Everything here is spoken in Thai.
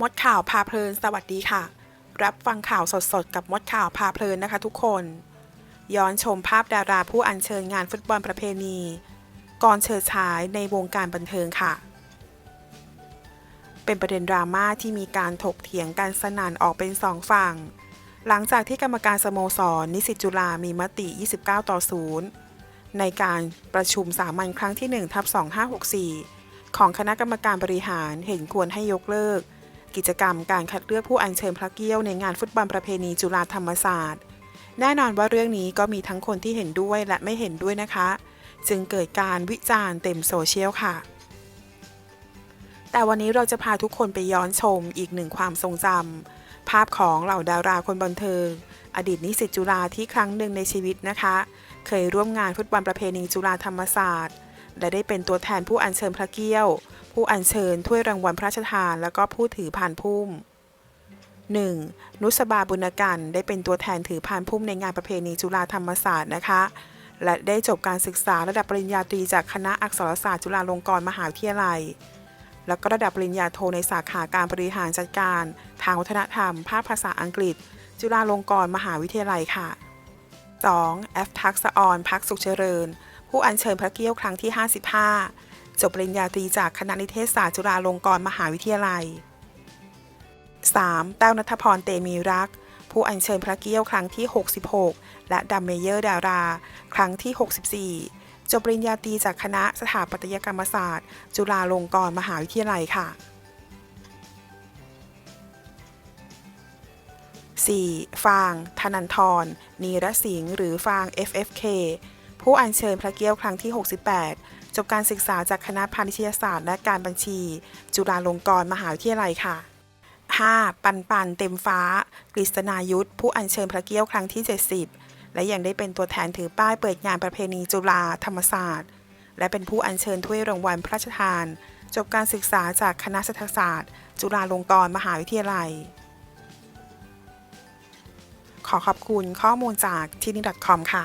มดข่าวพาเพลิน สวัสดีค่ะ รับฟังข่าวสดๆ กับมดข่าวพาเพลินนะคะทุกคน ย้อนชมภาพดาราผู้อัญเชิญงานฟุตบอลประเพณี ก่อนเฉิดฉายในวงการบันเทิงค่ะ เป็นประเด็นดราม่าที่มีการถกเถียงกันสนั่นออกเป็นสองฝั่ง หลังจากที่กรรมการสโมสรนิสิตจุฬามีมติ 29 ต่อ 0 ในการประชุมสามัญครั้งที่1ทับ2564 ของคณะกรรมการบริหารเห็นควรให้ยกเลิก กิจกรรมการคัดเลือกผู้อัญเชิญพระเกี้ยวในงานฟุตบอลประเพณีจุฬาธรรมศาสตร์ แน่นอนว่าเรื่องนี้ก็มีทั้งคนที่เห็นด้วยและไม่เห็นด้วยนะคะ จึงเกิดการวิจารณ์เต็มโซเชียลค่ะ แต่วันนี้เราจะพาทุกคนไปย้อนชมอีกหนึ่งความทรงจำภาพของเหล่าดาราคนบันเทิง อดีตนิสิตจุฬาที่ครั้งหนึ่งในชีวิตนะคะ เคยร่วมงานฟุตบอลประเพณีจุฬาธรรมศาสตร์ และได้เป็นตัวแทนผู้อัญเชิญพระเกี้ยว ผู้อัญเชิญถ้วยรางวัลพระราชทาน แล้วก็ผู้ถือพานพุ่ม 1. นุสบาบุญกันได้เป็นตัวแทนถือพานพุ่มในงานประเพณีจุฬาธรรมศาสตร์นะคะ และได้จบการศึกษาระดับปริญญาตรีจากคณะอักษรศาสตร์จุฬาลงกรณ์มหาวิทยาลัย แล้วก็ระดับปริญญาโทในสาขาการบริหารจัดการ ทางวัฒนธรรม ภาคภาษาอังกฤษ จุฬาลงกรณ์มหาวิทยาลัยค่ะ 2. แอฟทักษออนพักสุขเจริญ ผู้อัญเชิญพระเกี้ยวครั้งที่ 55 จบปริญญาตรีจากคณะนิเทศศาสตร์จุฬาลงกรณ์มหาวิทยาลัย 3. แต้วนัทพรเตมีรัก ผู้อัญเชิญพระเกี้ยวครั้งที่ 66 และดัมเมเยอร์ดารา ครั้งที่ 64 จบปริญญาตรีจากคณะสถาปัตยกรรมศาสตร์ จุฬาลงกรณ์มหาวิทยาลัยค่ะ 4. ฟาง ธนันทร นีรสิงห์หรือฟาง FFK ผู้อัญเชิญพระเกี้ยวครั้งที่ 68 จบการศึกษาจากคณะพาณิชยศาสตร์และการบัญชี จุฬาลงกรณ์มหาวิทยาลัยค่ะ 5. ปันปันเต็มฟ้ากฤษณายุทธผู้อัญเชิญพระเกี้ยวครั้งที่ 70 และยังได้เป็นตัวแทนถือป้ายเปิดงานประเพณีจุฬาธรรมศาสตร์ และเป็นผู้อัญเชิญถ้วยรางวัลพระราชทาน จบการศึกษาจากคณะเศรษฐศาสตร์ จุฬาลงกรณ์มหาวิทยาลัย ขอขอบคุณข้อมูลจากที่นี่ .com ค่ะ